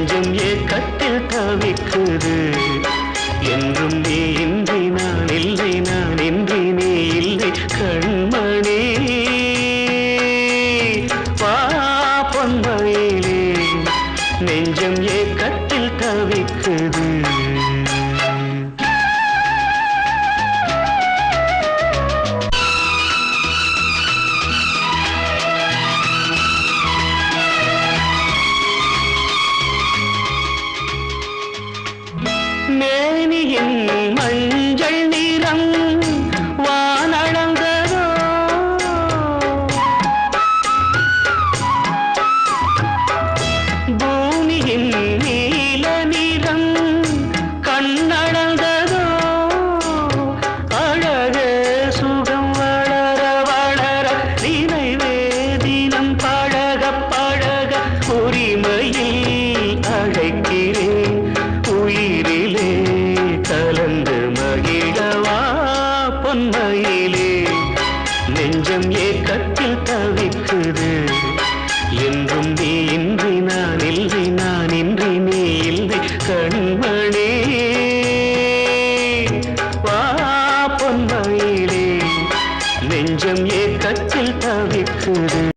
நெஞ்சம் ஏக்கத்தில் தவிக்குது. என்றும் நீ இன்றி நான் இல்லை நான் இன்றி நீ இல்லை கண்மணி. வா பொன்மையிலே. நெஞ்சம் ஏக்கத்தில் தவிக்குது. உரிமையில் அழைக்கிறேன் உயிரிலே கலந்து மகிழவா பொன்மையிலே. நெஞ்சம் ஏக்கத்தில் தவிக்குது என்றும் நீ இன்றி நான் இல்லை நான் இன்றி நீ இல்லை கண்மணி. வா பொன்மையிலே நெஞ்சம் ஏக்கத்தில் தவிக்குது